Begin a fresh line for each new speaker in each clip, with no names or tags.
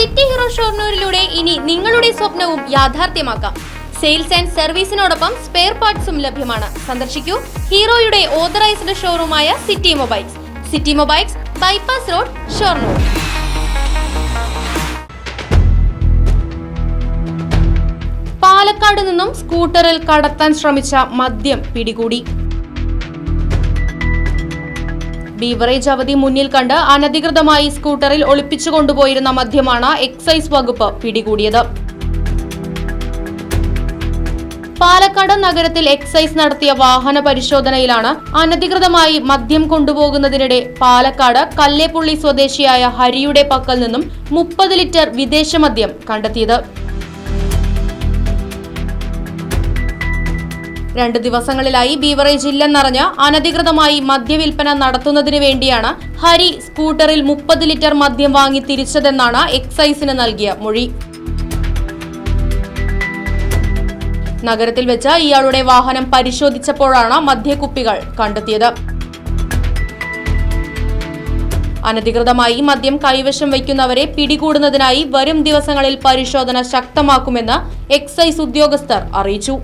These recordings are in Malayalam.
സിറ്റി ഹീറോ ഷോർണൂരിലൂടെ ഇനി നിങ്ങളുടെ സ്വപ്നവും യാഥാർത്ഥ്യമാക്കാം. സെയിൽസ് ആൻഡ് സർവീസിനോടൊപ്പം സ്പെയർ പാർട്സും ലഭ്യമാണ്. സന്ദർശിക്കൂ ഹീറോയുടെ authorised ഷോറൂമായ city mobiles. City mobiles bypass road Shoranur. Palakkad നിന്നും സ്കൂട്ടറിൽ കടത്താൻ ശ്രമിച്ച മദ്യം പിടികൂടി. ബീവറേജ് അവധി മുന്നിൽ കണ്ട് അനധികൃതമായി സ്കൂട്ടറിൽ ഒളിപ്പിച്ചു കൊണ്ടുപോയിരുന്ന മദ്യമാണ് എക്സൈസ് വകുപ്പ് പിടികൂടിയത്. പാലക്കാട് നഗരത്തിൽ എക്സൈസ് നടത്തിയ വാഹന പരിശോധനയിലാണ് അനധികൃതമായി മദ്യം കൊണ്ടുപോകുന്നതിനിടെ പാലക്കാട് കല്ലേപ്പുള്ളി സ്വദേശിയായ ഹരിയുടെ പക്കൽ നിന്നും മുപ്പത് ലിറ്റർ വിദേശ മദ്യം കണ്ടെത്തിയത്. രണ്ട് ദിവസങ്ങളിലായി ബീവറേജ് ഇല്ലെന്നറിഞ്ഞ് അനധികൃതമായി മദ്യവിൽപ്പന നടത്തുന്നതിനു വേണ്ടിയാണ് ഹരി സ്കൂട്ടറിൽ മുപ്പത് ലിറ്റർ മദ്യം വാങ്ങി തിരിച്ചതെന്നാണ് എക്സൈസിന് നൽകിയ മൊഴി. നഗരത്തിൽ വെച്ച് ഇയാളുടെ വാഹനം പരിശോധിച്ചപ്പോഴാണ് മദ്യക്കുപ്പികൾ കണ്ടെത്തിയത്. അനധികൃതമായി മദ്യം കൈവശം വയ്ക്കുന്നവരെ പിടികൂടുന്നതിനായി വരും ദിവസങ്ങളിൽ പരിശോധന ശക്തമാക്കുമെന്ന് എക്സൈസ് ഉദ്യോഗസ്ഥർ അറിയിച്ചു.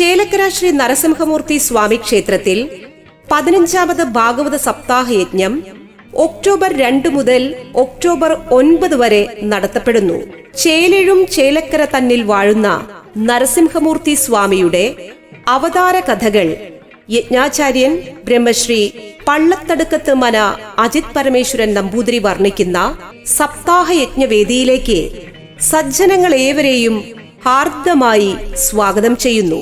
ചേലക്കര ശ്രീ നരസിംഹമൂർത്തി സ്വാമി ക്ഷേത്രത്തിൽ പതിനഞ്ചാമത് ഭാഗവത സപ്താഹ യജ്ഞം ഒക്ടോബർ രണ്ട് മുതൽ ഒക്ടോബർ ഒൻപത് വരെ നടത്തപ്പെടുന്നു. ചേലഴും ചേലക്കര തന്നിൽ വാഴുന്ന നരസിംഹമൂർത്തി സ്വാമിയുടെ അവതാര കഥകൾ യജ്ഞാചാര്യൻ ബ്രഹ്മശ്രീ പള്ളത്തടുക്കത്ത് മന അജിത് പരമേശ്വരൻ നമ്പൂതിരി വർണിക്കുന്ന സപ്താഹ യജ്ഞവേദിയിലേക്ക് സജ്ജനങ്ങൾ ഏവരെയും ഹാർദമായി സ്വാഗതം ചെയ്യുന്നു.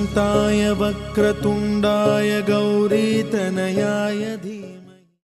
एकदन्ताय वक्रतुण्डाय गौरीतनयाय धीमहि